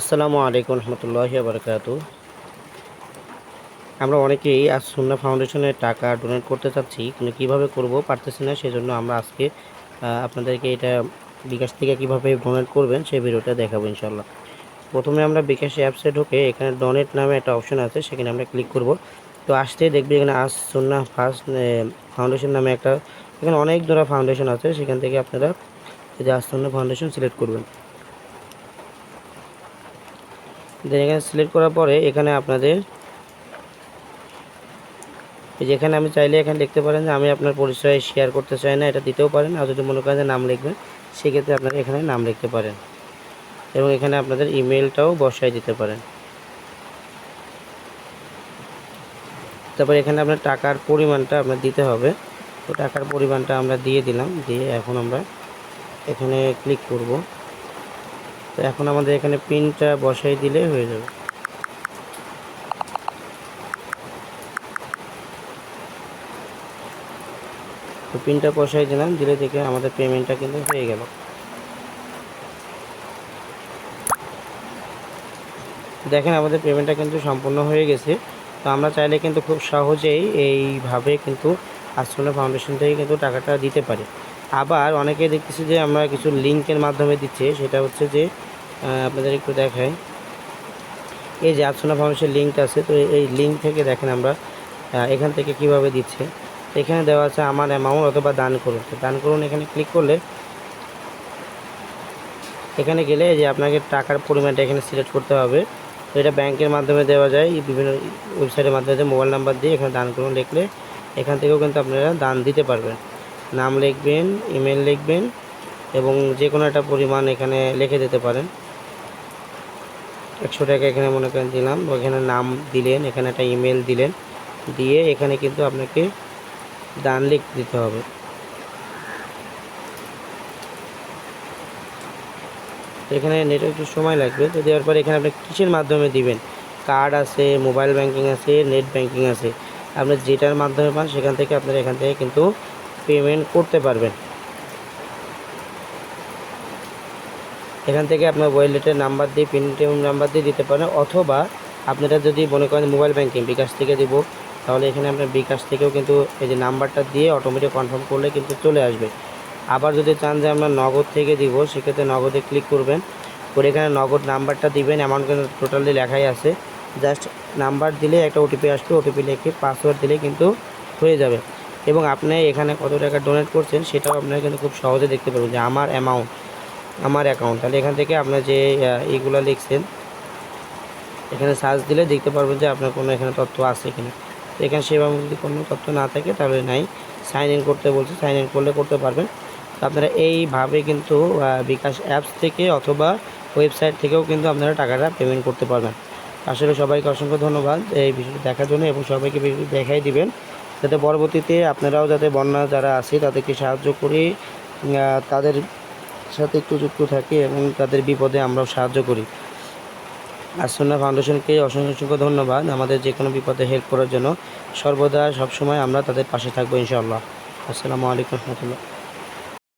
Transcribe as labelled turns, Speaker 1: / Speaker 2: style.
Speaker 1: আসসালামু আলাইকুম রহমতুল্লাহ বারকাত। আমরা অনেকেই আজ সুন্না ফাউন্ডেশনে টাকা ডোনেট করতে চাচ্ছি, কিন্তু কীভাবে করব পারতেছি না, সেজন্য আমরা আজকে আপনাদেরকে এটা বিকাশ থেকে কীভাবে ডোনেট করবেন সেই ভিডিওটা দেখাবো ইনশাল্লাহ প্রথমে আমরা বিকাশ অ্যাপসে ঢুকে এখানে ডোনেট নামে একটা অপশন আছে, সেখানে আমরা ক্লিক করব। তো আসতেই দেখবে এখানে আজ সুন্না ফার্স্ট ফাউন্ডেশন নামে একটা, এখানে অনেক ধরা ফাউন্ডেশন আছে, সেখান থেকে আপনারা এই যে আজ সুন্না ফাউন্ডেশন সিলেক্ট করবেন। দেন এখানে সিলেক্ট করার পরে এখানে আপনাদের যেখানে আমি চাইলে এখানে লিখতে পারেন যে আমি আপনার পরিচয় শেয়ার করতে চাই না, এটা দিতেও পারেন। আর যদি মনে করেন যে নাম লিখবেন, সেক্ষেত্রে আপনারা এখানে নাম লিখতে পারেন। এবং এখানে আপনাদের ইমেলটাও বসায় দিতে পারেন। তারপর এখানে আপনার টাকার পরিমাণটা আপনার দিতে হবে। তো টাকার পরিমাণটা আমরা দিয়ে দিলাম, দিয়ে এখন আমরা এখানে ক্লিক করব। তো এখন আমাদের এখানে পিনটা বসাই দিলে হয়ে যাবে। তো পিনটা বসাই দিলাম, দিলে দেখে আমাদের পেমেন্টটা কিন্তু হয়ে গেল। দেখেন আমাদের পেমেন্টটা কিন্তু সম্পূর্ণ হয়ে গেছে। তো আমরা চাইলে কিন্তু খুব সহজেই এইভাবে কিন্তু আশ্রমে ফাউন্ডেশন থেকে কিন্তু টাকাটা দিতে পারি। আবার অনেকে দেখতেছি যে আমরা কিছু লিঙ্কের মাধ্যমে দিচ্ছে, সেটা হচ্ছে যে আপনাদের একটু দেখাই। এই যে আর্টসোনা ফাউন্ডেশন লিঙ্ক আছে, তো এই লিঙ্ক থেকে দেখেন আমরা এখান থেকে কীভাবে দিচ্ছে। এখানে দেওয়া আছে আমার অ্যামাউন্ট অথবা দান করুন। দান করুন এখানে ক্লিক করলে, এখানে গেলে যে আপনাকে টাকার পরিমাণটা এখানে সিলেক্ট করতে হবে। তো এটা ব্যাংকের মাধ্যমে দেওয়া যায়, বিভিন্ন ওয়েবসাইটের মাধ্যমে মোবাইল নাম্বার দিয়ে এখানে দান করুন লিখলে, এখান থেকেও কিন্তু আপনারা দান দিতে পারবেন। নাম লিখবেন ইমেল লিখবেন এবং যে কোনো একটা পরিমাণ এখানে লিখে দিতে পারেন। একশো টাকা এখানে মনে করেন দিলাম এখানে নাম দিলেন, এখানে একটা ইমেল দিলেন, দিয়ে এখানে কিন্তু আপনাকে দান লিখ দিতে হবে। এখানে নেটে একটু সময় লাগবে, তো দেওয়ার পরে এখানে আপনি কিসের মাধ্যমে দিবেন? কার্ড আছে মোবাইল ব্যাংকিং আছে নেট ব্যাংকিং আছে। আপনি যেটার মাধ্যমে পান, সেখান থেকে আপনার এখান থেকে কিন্তু পেমেন্ট করতে পারবেন। এখান থেকে আপনার ওয়ালেটের নাম্বার দিয়ে পিন নাম্বার দিয়ে দিতে পারেন, অথবা আপনারা যদি মনে করেন মোবাইল ব্যাংকিং বিকাশ থেকে দিব, তাহলে এখানে আপনার বিকাশ থেকেও কিন্তু এই যে নাম্বারটা দিয়ে অটোমেটিক কনফার্ম করলে কিন্তু চলে আসবে। আবার যদি চান যে আমরা নগদ থেকে দিব, সেক্ষেত্রে নগদে ক্লিক করবেন। করে এখানে নগদ নাম্বারটা দিবেন অ্যামাউন্ট কিন্তু টোটালি লেখাই আছে। জাস্ট নাম্বার দিলে একটা ওটিপি আসবে ওটিপি লিখে পাসওয়ার্ড দিলে কিন্তু হয়ে যাবে। এবং আপনি এখানে কত টাকা ডোনেট করছেন সেটাও আপনারা কিন্তু খুব সহজে দেখতে পারবেন যে আমার অ্যামাউন্ট আমার অ্যাকাউন্ট তাহলে এখান থেকে আপনার যে এইগুলো লিখছেন, এখানে সার্চ দিলে দেখতে পারবেন যে আপনার কোনো এখানে তথ্য আছে কিনা। তো এখানে সেভাবে যদি কোনো তথ্য না থাকে তাহলে নাই। সাইন ইন করতে বলছে সাইন ইন করলে করতে পারবেন। আপনারা এইভাবে কিন্তু বিকাশ অ্যাপস থেকে অথবা ওয়েবসাইট থেকেও কিন্তু আপনারা টাকাটা পেমেন্ট করতে পারবেন। আসলে সবাইকে অসংখ্য ধন্যবাদ এই বিষয়টি দেখার জন্য এবং সবাইকে দেখাই দিবেন। যাতে পরবর্তীতে আপনারাও যাতে বন্যা যারা আছে, তাদেরকে সাহায্য করি তাদের সাথে একটু যুক্ত থাকি এবং তাদের বিপদে আমরাও সাহায্য করি। আসন্না ফাউন্ডেশনকে অসংখ্য অসংখ্য ধন্যবাদ। আমাদের যে কোনো বিপদে হেল্প করার জন্য সর্বদা সবসময় আমরা তাদের পাশে থাকব ইনশাআল্লাহ। আসসালামু আলাইকুম রহমতুল্লাহ।